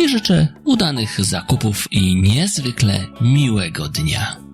i życzę udanych zakupów i niezwykle miłego dnia.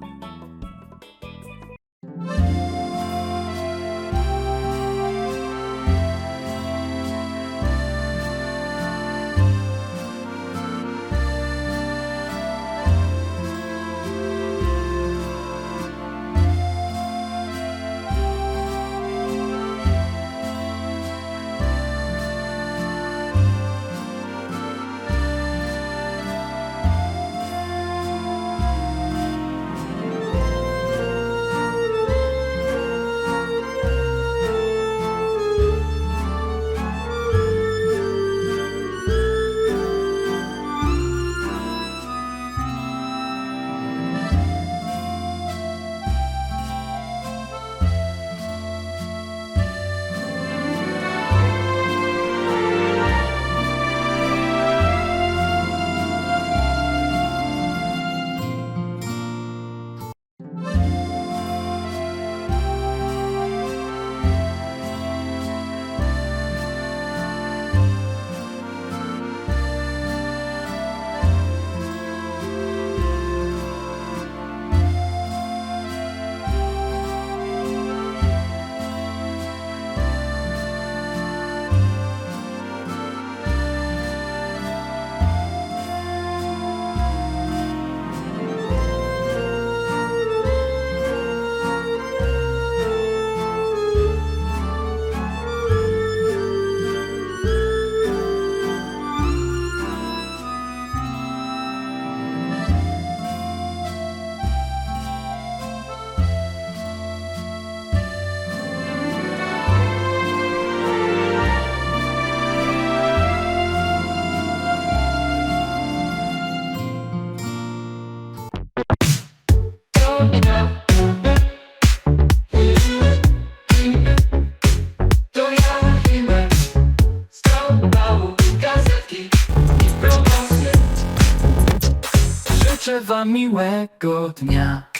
Życzę miłego dnia.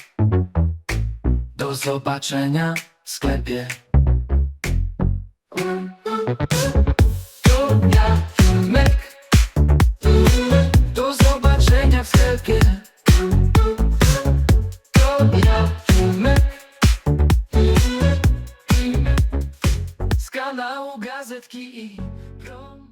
Do zobaczenia w sklepie. To ja Himek Do zobaczenia w sklepie. To ja Himek z kanału Gazetki i Prom